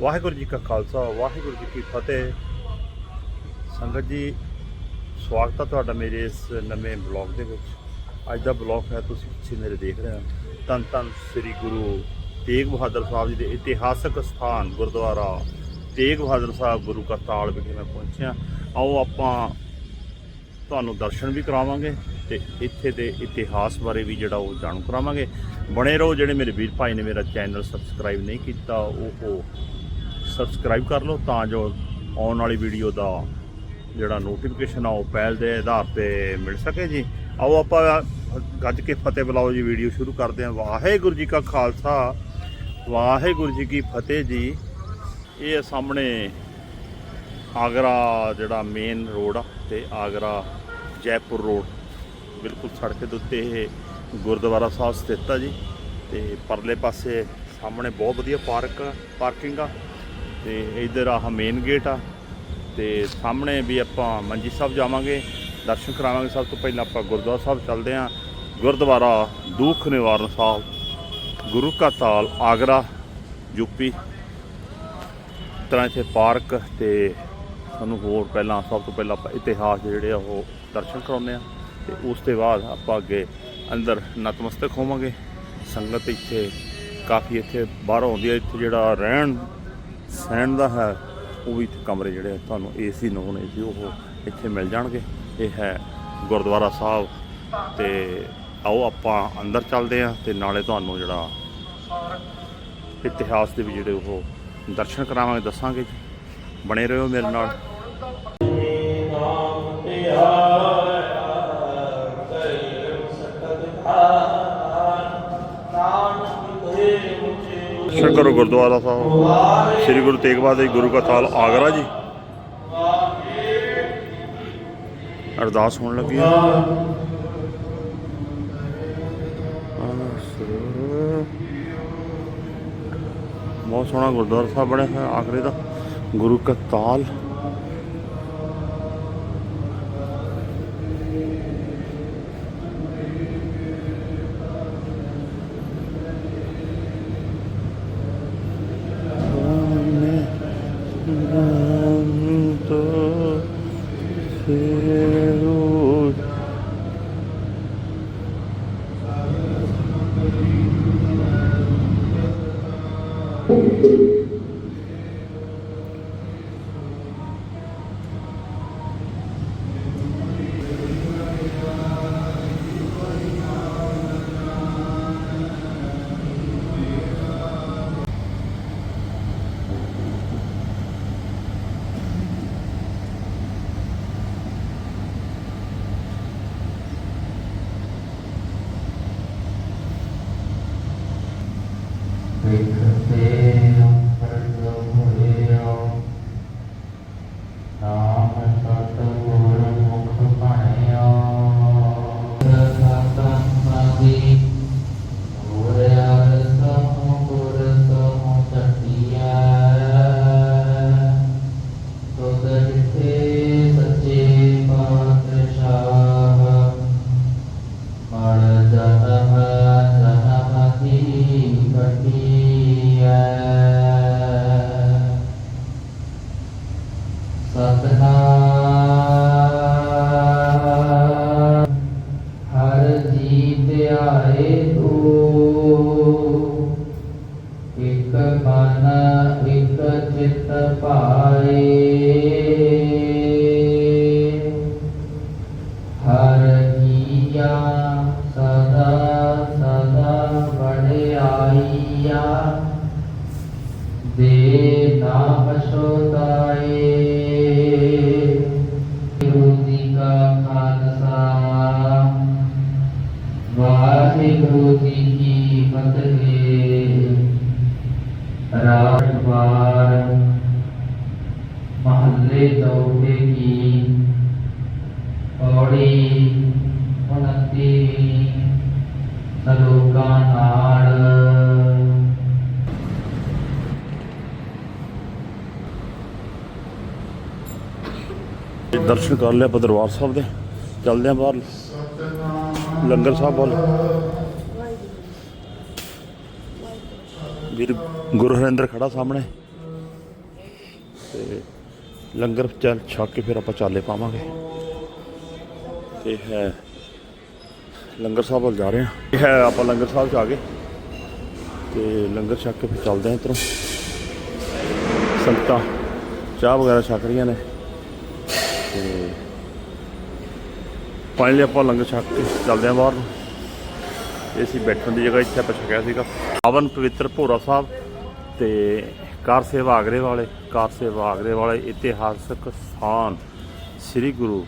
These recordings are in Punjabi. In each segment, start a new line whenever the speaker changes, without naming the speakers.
ਵਾਹਿਗੁਰੂ ਜੀ ਕਾ ਖਾਲਸਾ, ਵਾਹਿਗੁਰੂ ਜੀ ਕੀ ਫਤਿਹ। ਸੰਗਤ ਜੀ, ਸਵਾਗਤ ਹੈ ਤੁਹਾਡਾ ਮੇਰੇ ਇਸ ਨਵੇਂ ਬਲੌਗ ਦੇ ਵਿੱਚ। ਅੱਜ ਦਾ ਬਲੌਗ ਹੈ, ਤੁਸੀਂ ਪਿੱਛੇ ਮੇਰੇ ਦੇਖ ਰਹੇ ਹੋ। ਧੰਨ ਧੰਨ ਸ੍ਰੀ ਗੁਰੂ ਤੇਗ ਬਹਾਦਰ ਸਾਹਿਬ ਜੀ ਦੇ ਇਤਿਹਾਸਕ ਸਥਾਨ, ਗੁਰਦੁਆਰਾ ਤੇਗ ਬਹਾਦਰ ਸਾਹਿਬ ਗੁਰੂ ਕਾ ਤਾਲ ਵਿਖੇ ਮੈਂ ਪਹੁੰਚਿਆ। ਆਓ ਆਪਾਂ ਤੁਹਾਨੂੰ ਦਰਸ਼ਨ ਵੀ ਕਰਾਵਾਂਗੇ ਤੇ ਇੱਥੇ ਦੇ ਇਤਿਹਾਸ ਬਾਰੇ ਵੀ ਜਿਹੜਾ ਉਹ ਜਾਣੂ ਕਰਾਵਾਂਗੇ। ਬਣੇ ਰਹੋ ਜਿਹੜੇ ਮੇਰੇ ਵੀਰ ਭਾਈ ਨੇ ਮੇਰਾ ਚੈਨਲ ਸਬਸਕ੍ਰਾਈਬ ਨਹੀਂ ਕੀਤਾ ਉਹ ਸਬਸਕ੍ਰਾਈਬ ਕਰ ਲਓ ਤਾਂ ਜੋ ਆਉਣ ਵਾਲੀ ਵੀਡੀਓ ਦਾ ਜਿਹੜਾ ਨੋਟੀਫਿਕੇਸ਼ਨ ਆ ਉਹ ਪਹਿਲ ਦੇ ਆਧਾਰ ਤੇ ਮਿਲ ਸਕੇ ਜੀ। ਆਓ ਆਪਾਂ ਗੱਜ ਕੇ ਫਤਿਹ ਬੁਲਾਓ ਜੀ ਵੀਡੀਓ ਸ਼ੁਰੂ ਕਰਦੇ ਹਾਂ। ਵਾਹਿਗੁਰੂ ਜੀ ਕਾ ਖਾਲਸਾ, ਵਾਹਿਗੁਰੂ ਜੀ ਕੀ ਫਤਿਹ ਜੀ। ਇਹ ਸਾਹਮਣੇ ਆਗਰਾ ਜਿਹੜਾ ਮੇਨ ਰੋਡ ਆ ਤੇ ਆਗਰਾ ਜੈਪੁਰ ਰੋਡ ਬਿਲਕੁਲ ਸੜਕ ਦੇ ਉੱਤੇ ਇਹ ਗੁਰਦੁਆਰਾ ਸਾਹਿਬ ਸਥਿਤ ਆ ਜੀ। ਤੇ ਪਰਲੇ ਪਾਸੇ ਸਾਹਮਣੇ ਬਹੁਤ ਵਧੀਆ ਪਾਰਕ ਪਾਰਕਿੰਗ ਆ। ਤੇ ਇਧਰ ਆਹ ਮੇਨ ਗੇਟ ਆ, ਤੇ ਸਾਹਮਣੇ ਵੀ ਆਪਾਂ ਮੰਜੀ ਸਾਹਿਬ ਜਾਵਾਂਗੇ, ਦਰਸ਼ਨ ਕਰਾਵਾਂਗੇ ਸਭ ਤੋਂ ਪਹਿਲਾਂ ਆਪਾਂ ਗੁਰਦੁਆਰਾ ਸਾਹਿਬ ਚੱਲਦੇ ਹਾਂ, ਗੁਰਦੁਆਰਾ ਦੁੱਖ ਨਿਵਾਰਨ ਸਾਹਿਬ, ਗੁਰੂ ਕਾ ਤਾਲ ਆਗਰਾ ਯੂਪੀ ਤਰ੍ਹਾਂ ਇੱਥੇ ਪਾਰਕ ਤੇ ਸਾਨੂੰ ਹੋਰ ਪਹਿਲਾਂ ਸਭ ਤੋਂ ਪਹਿਲਾਂ ਆਪਾਂ ਇਤਿਹਾਸ ਜਿਹੜੇ ਆ ਉਹ ਦਰਸ਼ਨ ਕਰਾਉਂਦੇ ਆ ਤੇ ਉਸ ਤੋਂ ਬਾਅਦ ਆਪਾਂ ਅੱਗੇ ਅੰਦਰ ਨਤਮਸਤਕ ਹੋਵਾਂਗੇ। ਸੰਗਤ ਇੱਥੇ ਕਾਫੀ ਇੱਥੇ ਬਾਹਰੋਂ ਆਉਂਦੀ ਹੈ, ਇੱਥੇ ਜਿਹੜਾ ਰਹਿਣ ਸਹਿਣ ਦਾ ਹੈ, ਉਹ ਵੀ ਕਮਰੇ ਜਿਹੜੇ ਆ, ਤੁਹਾਨੂੰ ਏਸੀ ਨੋਨ ਏਸੀ ਉਹ ਇੱਥੇ ਮਿਲ ਜਾਣਗੇ। ਇਹ ਹੈ ਗੁਰਦੁਆਰਾ ਸਾਹਿਬ। ਤੇ ਆਓ ਆਪਾਂ ਅੰਦਰ ਚੱਲਦੇ ਆ ਤੇ ਨਾਲੇ ਤੁਹਾਨੂੰ ਜਿਹੜਾ ਇਤਿਹਾਸ ਦੇ ਵੀ ਜਿਹੜੇ ਉਹ ਦਰਸ਼ਨ ਕਰਾਵਾਂਗੇ, ਦੱਸਾਂਗੇ ਜੀ। ਬਣੇ ਰਹੋ ਮੇਰੇ ਨਾਲ।
ਨਾਮ ਧਿਆਇਆ ਮੁਝੇ
ਸ਼ੰਕਰ ਗੁਰਦੁਆਰਾ ਸਾਹਿਬ, ਸ੍ਰੀ ਗੁਰੂ ਤੇਗ ਬਹਾਦਰ ਜੀ ਗੁਰੂ ਕਾ ਤਾਲ ਆਗਰਾ ਜੀ। ਅਰਦਾਸ ਹੋਣ ਲੱਗੀ ਹੈ। ਬਹੁਤ ਸੋਹਣਾ ਗੁਰਦੁਆਰਾ ਸਾਹਿਬ ਬਣਿਆ ਹੋਇਆ, ਆਗਰੇ ਦਾ। ਗੁਰੂ ਕਾ ਤਾਲ।
ਦੇ ਨਾਮ ਸੋਤਾਏ ਗੁਰੂ ਜੀ ਕਾ
ਦਰਸ਼ਨ ਕਰ ਲਿਆ ਆਪਾਂ ਦਰਬਾਰ ਸਾਹਿਬ ਦੇ। ਚੱਲਦੇ ਆਂ ਬਾਹਰ। ਲੰਗਰ ਸਾਹਿਬ ਵੱਲ। ਵੀਰ ਗੁਰੂ ਹਰਿੰਦਰ ਖੜਾ ਸਾਹਮਣੇ। ਤੇ ਲੰਗਰ ਚੱਲ ਛੱਕ ਕੇ ਫਿਰ ਆਪਾਂ ਚਾਲੇ ਪਾਵਾਂਗੇ। ਤੇ ਹੈ ਲੰਗਰ ਸਾਹਿਬ ਵੱਲ ਜਾ ਰਹੇ ਹਾਂ। ਇਹ ਹੈ ਆਪਾਂ ਲੰਗਰ ਸਾਹਿਬ ਚ ਆ ਗਏ। ਤੇ ਲੰਗਰ ਛੱਕ ਕੇ ਫਿਰ ਚੱਲਦੇ ਹਾਂ ਇੱਧਰੋਂ। ਸੰਗਤਾਂ ਚਾਹ ਵਗੈਰਾ ਛਕ ਰਹੀਆਂ ਨੇ। ਤੇ ਫਾਈਨਲੀ ਆਪਾਂ ਲੰਗਰ ਛਕ ਕੇ ਚੱਲਦੇ ਹਾਂ ਬਾਹਰ ਨੂੰ। ਇਹ ਸੀ ਬੈਠਣ ਦੀ ਜਗ੍ਹਾ ਇੱਥੇ ਆਪਾਂ ਛਕਿਆ ਸੀਗਾ। ਪਾਵਨ ਪਵਿੱਤਰ ਭੋਰਾ ਸਾਹਿਬ ਤੇ ਕਾਰ ਸੇਵਾ ਆਗਰੇ ਵਾਲੇ ਕਾਰ ਸੇਵਾ ਆਗਰੇ ਵਾਲੇ ਇਤਿਹਾਸਕ ਸਥਾਨ ਸ੍ਰੀ ਗੁਰੂ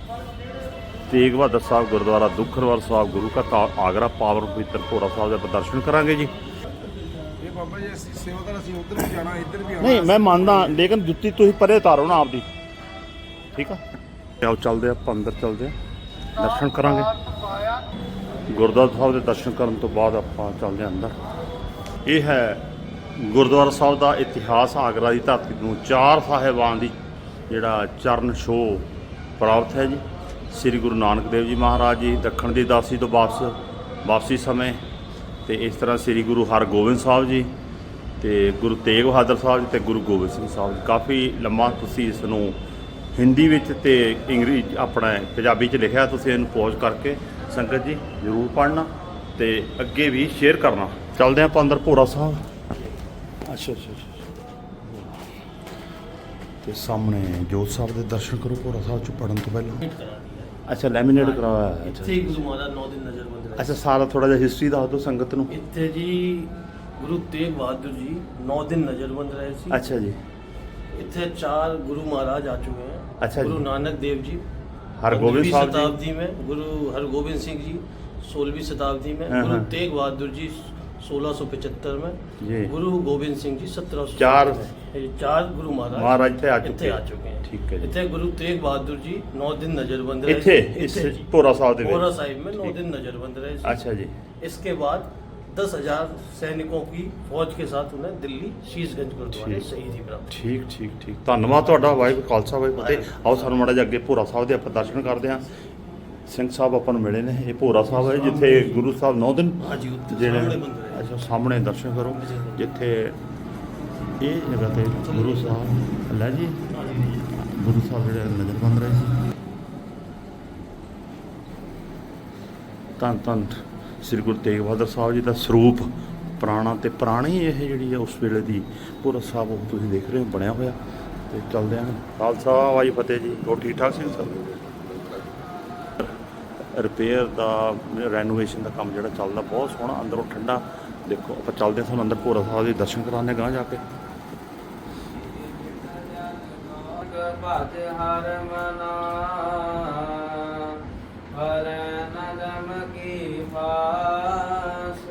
ਤੇਗ ਬਹਾਦਰ ਸਾਹਿਬ ਗੁਰਦੁਆਰਾ ਦੁੱਖਰਵਾਰ ਸਾਹਿਬ ਗੁਰੂ ਕਾ ਆਗਰਾ ਪਾਵਨ ਪਵਿੱਤਰ ਭੋਰਾ ਸਾਹਿਬ ਦੇ ਦਰਸ਼ਨ ਕਰਾਂਗੇ ਜੀ।
ਇਹ ਬਾਬਾ ਜੀ ਅਸੀਂ ਸੇਵਾਦਾਰ ਅਸੀਂ ਉੱਧਰ ਵੀ ਜਾਣਾ ਇੱਧਰ ਵੀ ਆਉਣਾ।
ਨਹੀਂ ਮੈਂ ਮੰਨਦਾ ਲੇਕਿਨ ਜੁੱਤੀ ਤੁਸੀਂ ਪਰੇ ਉਤਾਰੋ ਨਾ ਆਪਦੀ। ਠੀਕ ਆ? ਆਓ ਚੱਲਦੇ ਆਪਾਂ ਅੰਦਰ ਚੱਲਦੇ ਆ। ਦਰਸ਼ਨ ਕਰਾਂਗੇ। ਗੁਰਦੁਆਰਾ ਸਾਹਿਬ ਦੇ ਦਰਸ਼ਨ ਕਰਨ ਤੋਂ ਬਾਅਦ ਆਪਾਂ ਚੱਲਦੇ ਆ ਅੰਦਰ। ਇਹ ਹੈ ਗੁਰਦੁਆਰਾ ਸਾਹਿਬ ਦਾ ਇਤਿਹਾਸ, ਆਗਰਾ ਦੀ ਧਰਤੀ ਨੂੰ ਚਾਰ ਸਾਹਿਬਾਨ ਦੀ ਜਿਹੜਾ ਚਰਨ ਛੋਹ ਪ੍ਰਾਪਤ ਹੈ ਜੀ। ਸ੍ਰੀ ਗੁਰੂ ਨਾਨਕ ਦੇਵ ਜੀ ਮਹਾਰਾਜ ਜੀ, ਦੱਖਣ ਦੀ ਦਾਸੀ ਤੋਂ ਵਾਪਸ, ਵਾਪਸੀ ਸਮੇਂ ਤੇ ਇਸ ਤਰ੍ਹਾਂ ਸ੍ਰੀ ਗੁਰੂ ਹਰਗੋਬਿੰਦ ਸਾਹਿਬ ਜੀ ਤੇ ਗੁਰੂ ਤੇਗ ਬਹਾਦਰ ਸਾਹਿਬ ਜੀ ਤੇ ਗੁਰੂ ਗੋਬਿੰਦ ਸਿੰਘ ਸਾਹਿਬ ਜੀ। ਕਾਫੀ ਲੰਮਾ ਤੁਸੀਂ ਇਸ ਨੂੰ ਹਿੰਦੀ ਵਿੱਚ ਤੇ ਇੰਗਲਿਸ਼ ਆਪਣਾ ਪੰਜਾਬੀ ਚ ਲਿਖਿਆ ਤੁਸੀਂ ਇਹਨੂੰ ਪੋਜ਼ ਕਰਕੇ ਸੰਗਤ ਜੀ ਜ਼ਰੂਰ ਪੜ੍ਹਨਾ ਤੇ ਅੱਗੇ ਵੀ ਸ਼ੇਅਰ ਕਰਨਾ। ਚੱਲਦੇ ਆਪਾਂ ਅੰਦਰ ਭੋਰਾ ਸਾਹਿਬ। ਅੱਛਾ ਅੱਛਾ ਤੇ ਸਾਹਮਣੇ ਜੋਤ ਸਾਹਿਬ ਦੇ ਦਰਸ਼ਨ ਕਰੋ ਭੋਰਾ ਸਾਹਿਬ ਚ ਪੜਨ ਤੋਂ ਪਹਿਲਾਂ। ਅੱਛਾ ਲੈਮੀਨੇਟ ਕਰਾਇਆ ਹੈ ਅੱਛਾ
ਇੱਥੇ ਹੀ ਗੁਰੂ ਮਹਾਰਾਜ 9 ਦਿਨ ਨਜ਼ਰਬੰਦ ਰਹੇ
ਅੱਛਾ ਸਾਰਾ ਥੋੜਾ ਜਿਹਾ ਹਿਸਟਰੀ ਦੱਸ ਦਿਓ ਸੰਗਤ ਨੂੰ।
ਇੱਥੇ ਜੀ ਗੁਰੂ ਤੇਗ ਬਹਾਦਰ ਜੀ 9 ਦਿਨ ਨਜ਼ਰਬੰਦ ਰਹੇ ਸੀ।
ਅੱਛਾ ਜੀ।
इतने चार गुरु महाराज आ चुके हैं।
अच्छा
गुरु नानक देव जी
हरगोविंद
शताब्दी में गुरु हरगोविंद सिंह जी सोलहवीं शताब्दी में गुरु
हाँ, हाँ।
तेग बहादुर जी 1675 में गुरु गोविंद सिंह जी सत्रह
सौ
चार चार गुरु महाराज
महाराज
थे आ चुके हैं।
ठीक है
इतने गुरु तेग बहादुर जी नौ दिन नजरबंद रहे।
इथे
इस
पोरा
साहब में
नौ
दिन नजरबंद रहे।
अच्छा जी।
इसके बाद दस हजार सैनिकों की फौज के साथ उन्हें दिल्ली शीशगंज गुरुद्वारे
ठीक।
शहीदी प्राप्त
ਠੀਕ ਠੀਕ ਠੀਕ ਧੰਨਵਾਦ ਤੁਹਾਡਾ ਵਾਹਿਗੁਰੂ ਖਾਲਸਾ ਵਾਹਿਗੁਰੂ ਫਤਿਹ ਆਓ ਸਾਨੂੰ ਮਾੜਾ ਜਿਹਾ ਅੱਗੇ ਭੋਰਾ ਸਾਹਿਬ ਦੇ ਆਪਾਂ ਦਰਸ਼ਨ ਕਰਦੇ ਹਾਂ ਸਿੰਘ ਸਾਹਿਬ ਆਪਾਂ ਨੂੰ ਮਿਲੇ ਨੇ ਇਹ ਭੋਰਾ ਸਾਹਿਬ ਹੈ ਜਿੱਥੇ ਗੁਰੂ ਸਾਹਿਬ ਨੌ ਦਿਨ
हाँ जी उत्तर
ਜਿਹੜੇ
सामने मंदिर है
ਅੱਛਾ ਸਾਹਮਣੇ ਦਰਸ਼ਨ ਕਰੋ ਜਿੱਥੇ ਇਹ ਜਗ੍ਹਾ ਤੇ ਗੁਰੂ ਸਾਹਿਬ ਲੈ ਜੀ
हाँ जी
ਗੁਰੂ ਸਾਹਿਬ ਜਿਹੜੇ ਨਜ਼ਰਬੰਦ ਰਹੇ ਸੀ ਧੰਨ ਧੰਨ ਸ੍ਰੀ ਗੁਰੂ ਤੇਗ ਬਹਾਦਰ ਸਾਹਿਬ ਜੀ ਦਾ ਸਰੂਪ ਪੁਰਾਣਾ ਤੇ ਪੁਰਾਣੀ ਇਹ ਜਿਹੜੀ ਹੈ ਉਸ ਵੇਲੇ ਦੀ ਪੂਰਾ ਸਾਹਿਬ ਉਹ ਤੁਸੀਂ ਦੇਖ ਰਹੇ ਹੋ ਬਣਿਆ ਹੋਇਆ। ਤੇ ਚੱਲਦੇ ਆਂ ਖਾਲਸਾ ਵਾਹਿ ਫਤਿਹ ਜੀ। ਹੋਰ ਠੀਕ ਠਾਕ ਸਿੰਘ ਸਰ? ਰਿਪੇਅਰ ਦਾ ਰੈਨੋਵੇਸ਼ਨ ਦਾ ਕੰਮ ਜਿਹੜਾ ਚੱਲਦਾ ਬਹੁਤ ਸੋਹਣਾ ਅੰਦਰੋਂ ਠੰਡਾ। ਦੇਖੋ ਆਪਾਂ ਚੱਲਦੇ ਹਾਂ ਤੁਹਾਨੂੰ ਅੰਦਰ ਭੋਰਾ ਸਾਹਿਬ ਦੇ ਦਰਸ਼ਨ ਕਰਾਉਂਦੇ ਗਾਂ ਜਾ ਕੇ।
ਭਜ ਹਰ ਮਨਾ ਹਰ ਨਦਮ ਕੀ ਪਾਸ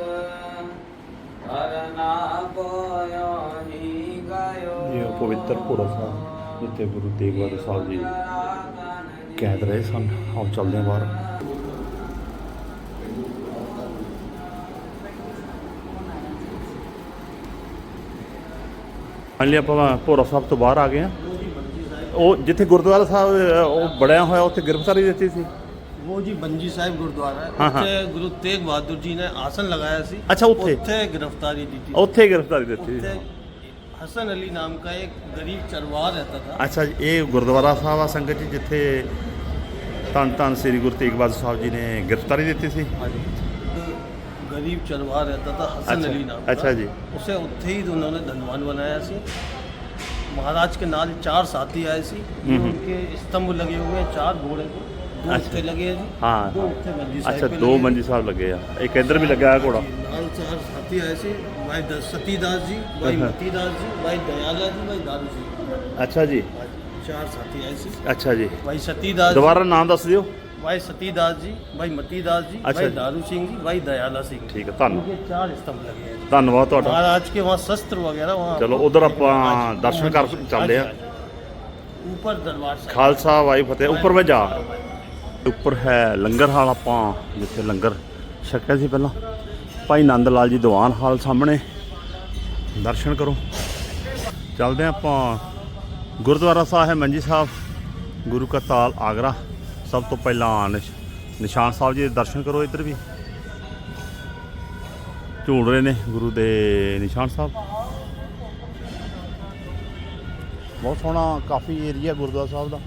ਹਰ ਨਾ ਹੀ ਗਇਓ
ਇਹ ਪਵਿੱਤਰ ਭੋਰਾ ਸਾਹਿਬ ਜਿੱਥੇ ਗੁਰੂ ਤੇਗ ਬਹਾਦਰ ਸਾਹਿਬ ਜੀ ਕੈਦ ਰਹੇ ਸਨ ਆਓ ਚੱਲਦੇ ਹਾਂ ਬਾਹਰ ਹਾਂਜੀ ਆਪਾਂ ਭੋਰਾ ਸਾਹਿਬ ਤੋਂ ਬਾਹਰ ਆ ਗਏ ਆ ਉਹ ਜਿੱਥੇ ਗੁਰਦੁਆਰਾ ਸਾਹਿਬ ਉਹ ਬਣਿਆ ਹੋਇਆ ਉੱਥੇ ਗ੍ਰਿਫਤਾਰੀ ਦਿੱਤੀ ਸੀ
वो जी बंजी साहिब गुरुद्वारा है
हाँ, हाँ।
ਉੱਥੇ ਗੁਰੂ ਤੇਗ ਬਹਾਦਰ ਜੀ ਨੇ ਆਸਨ ਲਗਾਇਆ ਸੀ
ਅੱਛਾ, ਉੱਥੇ?
ਉੱਥੇ ਗ੍ਰਿਫਤਾਰੀ ਦਿੱਤੀ
ਉੱਥੇ ਗ੍ਰਿਫਤਾਰੀ ਦਿੱਤੀ
ਉੱਥੇ
ਸੀ
हसन अली नाम का एक गरीब चरवाह रहता था
ਅੱਛਾ ਜੀ ਇਹ ਗੁਰਦੁਆਰਾ ਸਾਹਿਬ ਆ ਸੰਗਤ ਜੀ ਜਿੱਥੇ ਧੰਨ ਧੰਨ ਸ੍ਰੀ ਗੁਰੂ ਤੇਗ ਬਹਾਦਰ ਸਾਹਿਬ ਜੀ ਨੇ ਗ੍ਰਿਫਤਾਰੀ ਦਿੱਤੀ ਸੀ
हाँ जी गरीब चरवाह रहता था हसन
अच्छा,
अली नाम का
अच्छा जी।
उसे उत्थे ही उन्होंने धनवान बनाया सी महाराज के नाल चार साथी आए सी ये
हम्म।
उनके स्तंभ लगे हुए हैं चार घोड़े को दो
अच्छा।
उत्थे लगे हैं जी
हाँ,
दो
हाँ।
उत्थे मंजी साहिब
ਅੱਛਾ
पे
ਦੋ
लगे हैं।
ਮੰਜੀ ਸਾਹਿਬ ਲੱਗੇ ਆ ਇੱਕ ਇੱਧਰ ਵੀ ਲੱਗਾ ਹੈ ਘੋੜਾ
नाल चार साथी आए सी भाई द- सतीदास जी भाई
अच्छा।
मतीदास जी भाई दयाला जी भाई दारू जी
ਅੱਛਾ ਜੀ
चार साथी आए सी
ਅੱਛਾ ਜੀ
भाई सतीदास जी,
ਦੁਬਾਰਾ ਨਾਮ ਦੱਸ ਦਿਓ
भाई सतीदास जी भाई मतीदास जी
अच्छा
भाई
जी।
दारू सिंह जी भाई दयाला सिंह जी
ਠੀਕ ਹੈ ਧੰਨ
उनके चार स्तंभ लगे हैं जी।
ਧੰਨਵਾਦ ਤੁਹਾਡਾ
महाराज के वहाँ शस्त्र वगैरह वहाँ
चलो,
आपको
उधर
देखने को-
ਆਪਾਂ
हाँ जी,
दर्शन
हाँ
कर
जी,
चलते
हाँ
हैं।
जी, हाँ जी। ऊपर दरबार साहिब
ਖਾਲਸਾ ਵਾਹਿ ਫਤਿਹ ਉੱਪਰ ਮੈਂ ਜਾ ਉੱਪਰ ਹੈ ਲੰਗਰ ਹਾਲ ਆਪਾਂ, ਜਿੱਥੇ ਲੰਗਰ ਛਕਿਆ ਸੀ ਪਹਿਲਾਂ। ਭਾਈ ਨੰਦ ਲਾਲ ਜੀ ਦੀਵਾਨ ਹਾਲ ਸਾਹਮਣੇ। ਦਰਸ਼ਨ ਕਰੋ। ਚੱਲਦੇ ਹਾਂ ਆਪਾਂ। ਗੁਰਦੁਆਰਾ ਸਾਹਿਬ ਮੰਜੀ ਸਾਹਿਬ, ਗੁਰੂ ਕਾ ਤਾਲ ਆਗਰਾ। ਸਭ ਤੋਂ ਪਹਿਲਾਂ ਨਿਸ਼- ਨਿਸ਼ਾਨ ਸਾਹਿਬ ਜੀ ਦੇ ਦਰਸ਼ਨ ਕਰੋ ਇੱਧਰ ਵੀ। ਝੂਲ ਰਹੇ ਨੇ ਗੁਰੂ ਦੇ ਨਿਸ਼ਾਨ ਸਾਹਿਬ। ਬਹੁਤ ਸੋਹਣਾ ਕਾਫੀ ਏਰੀਆ ਗੁਰਦੁਆਰਾ ਸਾਹਿਬ ਦਾ।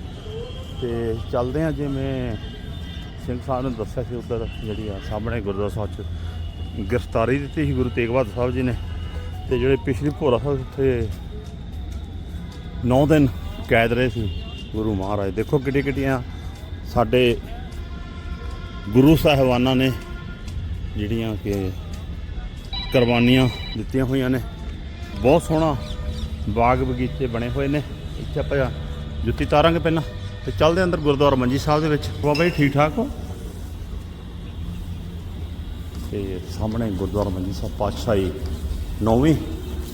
ਤੇ ਚੱਲਦੇ ਆ ਜਿਵੇਂ ਸਿੰਘ ਸਾਹਿਬ ਨੇ ਦੱਸਿਆ ਸੀ ਉੱਧਰ, ਜਿਹੜੀ ਆ ਸਾਹਮਣੇ ਗੁਰਦੁਆਰਾ ਸਾਹਿਬ 'ਚ ਗ੍ਰਿਫਤਾਰੀ ਦਿੱਤੀ ਸੀ ਗੁਰੂ ਤੇਗ ਬਹਾਦਰ ਸਾਹਿਬ ਜੀ ਨੇ। ਤੇ ਜਿਹੜੇ ਪਿਛਲੀ ਭੋਰਾ ਸਾਹਿਬ ਉੱਥੇ 9 ਦਿਨ ਕੈਦ ਰਹੇ ਸੀ ਗੁਰੂ ਮਹਾਰਾਜ। ਦੇਖੋ ਕਿੱਡੀ ਕਿੱਡੀਆਂ ਸਾਡੇ ਗੁਰੂ ਸਾਹਿਬਾਨਾਂ ਨੇ ਜਿਹੜੀਆਂ ਕਿ ਕੁਰਬਾਨੀਆਂ ਦਿੱਤੀਆਂ ਹੋਈਆਂ ਨੇ। ਬਹੁਤ ਸੋਹਣਾ ਬਾਗ ਬਗੀਚੇ ਬਣੇ ਹੋਏ ਨੇ। ਇੱਥੇ ਆਪਾਂ ਜੁੱਤੀ ਤਾਰਾਂਗੇ ਪਹਿਲਾਂ। ਤੇ ਚੱਲਦੇ ਹਾਂ ਅੰਦਰ ਗੁਰਦੁਆਰਾ ਮੰਜੀ ਸਾਹਿਬ ਦੇ ਵਿੱਚ। ਬਾਬਾ ਜੀ ਠੀਕ ਠਾਕ ਹੋ? ਤੇ ਸਾਹਮਣੇ ਗੁਰਦੁਆਰਾ ਮੰਜੀ ਸਾਹਿਬ ਪਾਤਸ਼ਾਹੀ ਨੌਵੀਂ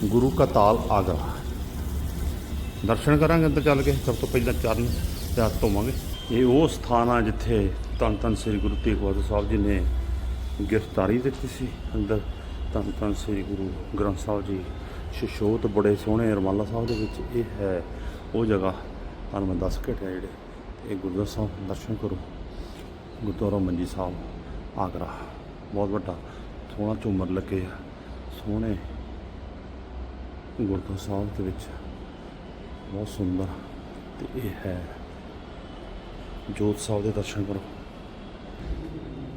ਗੁਰੂ ਕਾ ਤਾਲ ਆਗਰਾ। ਦਰਸ਼ਨ ਕਰਾਂਗੇ ਅੰਦਰ ਚੱਲ ਕੇ, ਸਭ ਤੋਂ ਪਹਿਲਾਂ ਚਰਨ ਤੇ ਹੱਥ ਧੋਵਾਂਗੇ। ਇਹ ਉਹ ਸਥਾਨ ਆ ਜਿੱਥੇ ਧੰਨ ਧੰਨ ਸ੍ਰੀ ਗੁਰੂ ਤੇਗ ਬਹਾਦਰ ਸਾਹਿਬ ਜੀ ਨੇ ਗ੍ਰਿਫਤਾਰੀ ਦਿੱਤੀ ਸੀ। ਅੰਦਰ ਧੰਨ ਧੰਨ ਸ੍ਰੀ ਗੁਰੂ ਗ੍ਰੰਥ ਸਾਹਿਬ ਜੀ ਸ਼ਸ਼ੋਤ ਬੜੇ ਸੋਹਣੇ ਰਮਾਲਾ ਸਾਹਿਬ ਦੇ ਵਿੱਚ ਇਹ ਹੈ, ਉਹ ਜਗ੍ਹਾ ਤੁਹਾਨੂੰ ਮੈਂ ਦੱਸ ਕੇ ਹਟਿਆ ਜਿਹੜੇ ਇਹ ਗੁਰਦੁਆਰਾ ਸਾਹਿਬ ਦਰਸ਼ਨ ਕਰੋ। ਗੁਰਦੁਆਰਾ ਮੰਜੀ ਸਾਹਿਬ, ਆਗਰਾ। ਬਹੁਤ ਵੱਡਾ, ਸੋਹਣਾ ਝੂਮਰ ਲੱਗੇ ਆ। ਸੋਹਣੇ ਗੁਰਦੁਆਰਾ ਸਾਹਿਬ ਦੇ ਵਿੱਚ। ਬਹੁਤ ਸੁੰਦਰ। ਤੇ ਇਹ ਹੈ ਜੋਤ ਸਾਹਿਬ ਦੇ ਦਰਸ਼ਨ ਕਰੋ।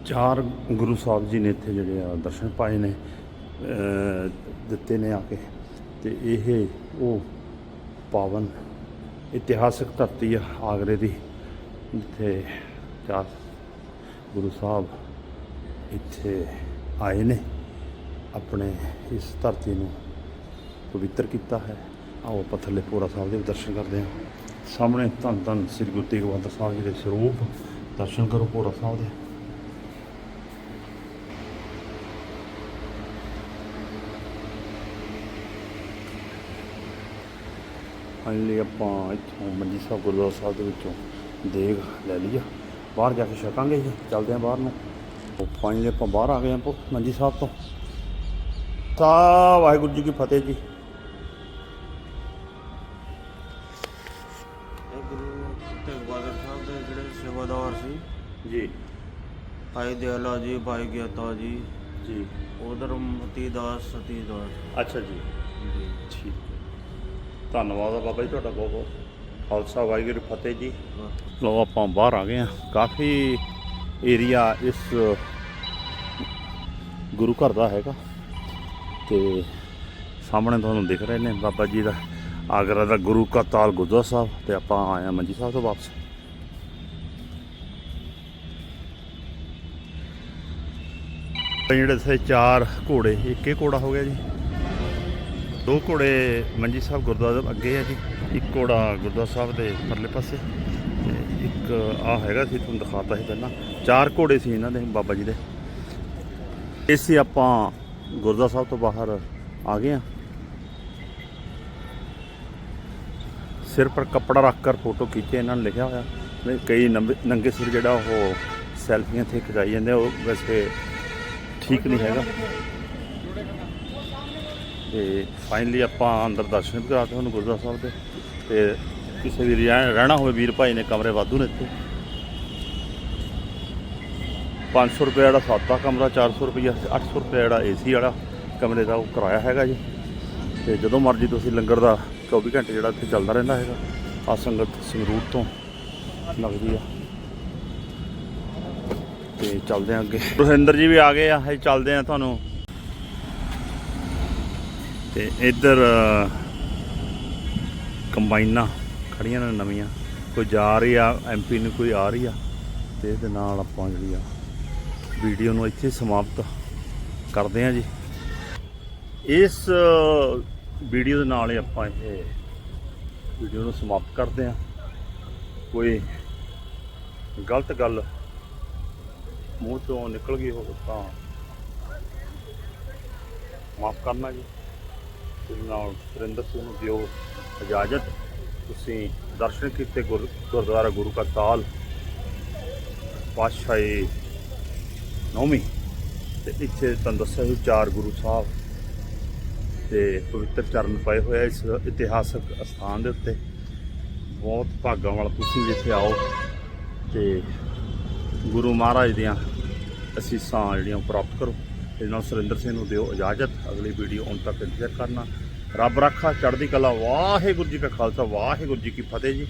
ਚਾਰ ਗੁਰੂ ਸਾਹਿਬ ਜੀ ਨੇ ਇੱਥੇ ਜਿਹੜੇ ਆ ਦਰਸ਼ਨ ਪਾਏ ਨੇ ਦਿੱਤੇ ਨੇ ਆ ਕੇ। ਤੇ ਇਹ ਉਹ ਪਾਵਨ ਇਤਿਹਾਸਕ ਧਰਤੀ ਆ ਆਗਰੇ ਦੀ, ਜਿੱਥੇ ਚਾਰ ਗੁਰੂ ਸਾਹਿਬ ਇੱਥੇ ਆਏ ਨੇ, ਆਪਣੇ ਇਸ ਧਰਤੀ ਨੂੰ ਪਵਿੱਤਰ ਕੀਤਾ ਹੈ। ਆਓ ਆਪਾਂ ਥੱਲੇ ਪੂਰਾ ਸਾਹਿਬ ਦੇ ਵੀ ਦਰਸ਼ਨ ਕਰਦੇ ਹਾਂ। ਸਾਹਮਣੇ ਧੰਨ ਧੰਨ ਸ੍ਰੀ ਗੁਰੂ ਤੇਗ ਬਹਾਦਰ ਸਾਹਿਬ ਜੀ ਦੇ ਸਰੂਪ, ਦਰਸ਼ਨ ਕਰੋ ਪੂਰਾ ਸਾਹਿਬ ਦੇ। ਫਾਈਨਲੀ ਆਪਾਂ ਇੱਥੋਂ ਮੰਜੀ ਸਾਹਿਬ ਗੁਰਦੁਆਰਾ ਸਾਹਿਬ ਦੇ ਵਿੱਚੋਂ ਦੇਗ ਲੈ ਲਈ ਆ ਬਾਹਰ ਜਾ ਕੇ ਛਕਾਂਗੇ ਜੀ ਚੱਲਦੇ ਆ ਬਾਹਰ ਨੂੰ। ਫਾਈਨਲੀ ਆਪਾਂ ਬਾਹਰ ਆ ਗਏ ਆਪਾਂ ਮੰਜੀ ਸਾਹਿਬ ਤੋਂ। ਸਾ ਵਾਹਿਗੁਰੂ ਜੀ ਕੀ ਫਤਿਹ ਜੀ।
ਇਹ ਗੁਰੂ ਤੇਗ ਬਹਾਦਰ ਸਾਹਿਬ ਦੇ ਜਿਹੜੇ ਸੇਵਾਦਾਰ ਸੀ।
ਜੀ।
ਭਾਈ ਦਿਆਲਾ ਜੀ ਭਾਈ ਗਿਆਤਾ ਜੀ।
ਜੀ।
ਉਧਰ ਮਤੀ ਦਾਸ ਸਤੀ ਦਾਸ।
ਅੱਛਾ ਜੀ।
ਜੀ।
ਠੀਕ। ਧੰਨਵਾਦ ਆ ਬਾਬਾ ਜੀ ਤੁਹਾਡਾ ਬਹੁਤ ਬਹੁਤ। ਖਾਲਸਾ ਵਾਹਿਗੁਰੂ ਫਤਿਹ ਜੀ। ਲੋ ਆਪਾਂ ਬਾਹਰ ਆ ਗਏ ਆ। ਕਾਫੀ ਏਰੀਆ ਇਸ ਗੁਰੂ ਘਰ ਦਾ ਹੈਗਾ। ਤੇ ਸਾਹਮਣੇ ਤੁਹਾਨੂੰ ਦਿਖ ਰਹੇ ਨੇ ਬਾਬਾ ਜੀ ਦਾ ਆਗਰਾ ਦਾ ਗੁਰੂ ਕਾ ਤਾਲ ਗੁਰਦੁਆਰਾ ਸਾਹਿਬ। ਤੇ ਆਪਾਂ ਆਏ ਆ ਮੰਜੀ ਸਾਹਿਬ ਤੋਂ ਵਾਪਸ। ਜਿਹੜੇ ਸੇ ਚਾਰ ਘੋੜੇ ਇੱਕ ਘੋੜਾ ਹੋ ਗਿਆ ਜੀ। ਦੋ ਘੋੜੇ ਮੰਜੀ ਸਾਹਿਬ ਗੁਰਦੁਆਰਾ ਅੱਗੇ ਆ ਜੀ। ਇੱਕ ਘੋੜਾ ਗੁਰਦੁਆਰਾ ਸਾਹਿਬ ਦੇ ਪਰਲੇ ਪਾਸੇ ਤੇ ਇੱਕ ਆ ਹੈਗਾ ਸੀ ਤੁਹਾਨੂੰ ਦਿਖਾਤਾ ਸੀ ਪਹਿਲਾਂ। ਚਾਰ ਘੋੜੇ ਸੀ ਇਹਨਾਂ ਦੇ ਬਾਬਾ ਜੀ ਦੇ। ਇਸੇ ਆਪਾਂ ਗੁਰਦੁਆਰਾ ਸਾਹਿਬ ਤੋਂ ਬਾਹਰ ਆ ਗਏ ਆ। ਸਿਰ ਪਰ ਕੱਪੜਾ ਰੱਖ ਕਰ ਫੋਟੋ ਖਿੱਚੇ ਇਹਨਾਂ ਨੇ ਲਿਖਿਆ ਹੋਇਆ। ਨਹੀਂ, ਕਈ ਨੰਬੇ- ਨੰਗੇ ਸਿਰ ਜਿਹੜਾ ਉਹ ਸੈਲਫੀਆਂ ਇੱਥੇ ਖਿਚਾਈ ਜਾਂਦੇ ਉਹ ਵੈਸੇ ਠੀਕ ਨਹੀਂ ਹੈਗਾ। ਤੇ ਫਾਈਨਲੀ ਆਪਾਂ ਅੰਦਰ ਦਰਸ਼ਨ ਵੀ ਕਰਾਤੇ ਤੁਹਾਨੂੰ ਗੁਰਦੁਆਰਾ ਸਾਹਿਬ ਦੇ। ਤੇ ਕਿਸੇ ਵੀ ਰਹਿ- ਰਹਿਣਾ ਹੋਵੇ, ਵੀਰ ਭਾਈ ਨੇ ਕਮਰੇ ਵਾਧੂ ਨੇ ਇੱਥੇ। 500 ਰੁਪਏ ਜਿਹੜਾ ਸਾਦਾ ਕਮਰਾ 400 ਰੁਪਏ 800 ਰੁਪਏ ਜਿਹੜਾ ਏਸੀ ਵਾਲਾ ਕਮਰੇ ਦਾ ਉਹ ਕਿਰਾਇਆ ਹੈਗਾ ਜੀ। ਤੇ ਜਦੋਂ ਮਰਜ਼ੀ ਤੁਸੀਂ ਲੰਗਰ ਦਾ 24 ਘੰਟੇ ਜਿਹੜਾ ਇੱਥੇ ਚੱਲਦਾ ਰਹਿੰਦਾ ਹੈਗਾ। ਆ ਸੰਗਤ ਸੰਗਰੂਰ ਤੋਂ ਲੱਗਦੀ ਆ। ਤੇ ਚੱਲਦੇ ਆ ਅੱਗੇ। ਰੁਹਿੰਦਰ ਜੀ ਵੀ ਆ ਗਏ ਆ ਇਹ ਚੱਲਦੇ ਆ ਤੁਹਾਨੂੰ ਤੇ ਇੱਧਰ ਕੰਬਾਈਨਾਂ ਖੜੀਆਂ ਨੇ ਨਵੀਆਂ। ਕੋਈ ਜਾ ਰਹੀ ਆ ਐਮਪੀ ਨੂੰ ਕੋਈ ਆ ਰਹੀ ਆ, ਤੇ ਇਹਦੇ ਨਾਲ ਆਪਾਂ ਜਿਹੜੀ ਆ, ਵੀਡੀਓ ਨੂੰ ਇੱਥੇ ਸਮਾਪਤ ਕਰਦੇ ਆ ਜੀ। ਇਸ ਵੀਡੀਓ ਦੇ ਨਾਲ ਹੀ ਆਪਾਂ ਇਹ ਵੀਡੀਓ ਨੂੰ ਸਮਾਪਤ ਕਰਦੇ ਆ ਕੋਈ ਗਲਤ ਗੱਲ ਮੂੰਹ ਤੋਂ ਨਿਕਲ ਗਈ ਹੋਵੇ ਤਾਂ ਮਾਫ ਕਰਨਾ ਜੀ। ਤੇ ਨਾਲ ਸੁਰਿੰਦਰ ਸਿੰਘ ਨੂੰ ਦਿਓ ਇਜਾਜ਼ਤ। ਤੁਸੀਂ ਦਰਸ਼ਨ ਕੀਤੇ ਗੁਰ- ਗੁਰਦੁਆਰਾ ਗੁਰੂ ਕਾ ਤਾਲ, ਪਾਤਸ਼ਾਹੀ ਨੌਵੀਂ। ਤੇ ਇੱਥੇ ਤੁਹਾਨੂੰ ਦੱਸਿਆ ਸੀ ਚਾਰ ਗੁਰੂ ਸਾਹਿਬ ਤੇ ਪਵਿੱਤਰ ਚਰਨ ਪਏ ਹੋਏ ਇਸ ਇਤਿਹਾਸਕ ਸਥਾਨ ਦੇ ਉੱਤੇ। ਬਹੁਤ ਭਾਗਾਂ ਵਾਲਾ ਤੁਸੀਂ ਇੱਥੇ ਆਓ ਤੇ ਗੁਰੂ ਮਹਾਰਾਜ ਦੀਆਂ ਅਸੀਸਾਂ ਜਿਹੜੀਆਂ ਉਹ ਪ੍ਰਾਪਤ ਕਰੋ। ਇਸ ਨਾਲ ਸੁਰਿੰਦਰ ਸਿੰਘ ਨੂੰ ਦਿਓ ਇਜਾਜ਼ਤ। ਅਗਲੀ ਵੀਡੀਓ ਹੁਣ ਤੱਕ ਇੰਤਜ਼ਾਰ ਕਰਨਾ। ਰੱਬ ਰਾਖਾ ਚੜ੍ਹਦੀ ਕਲਾ। ਵਾਹਿਗੁਰੂ ਜੀ ਕਾ ਖਾਲਸਾ ਵਾਹਿਗੁਰੂ ਜੀ ਕੀ ਫਤਿਹ ਜੀ।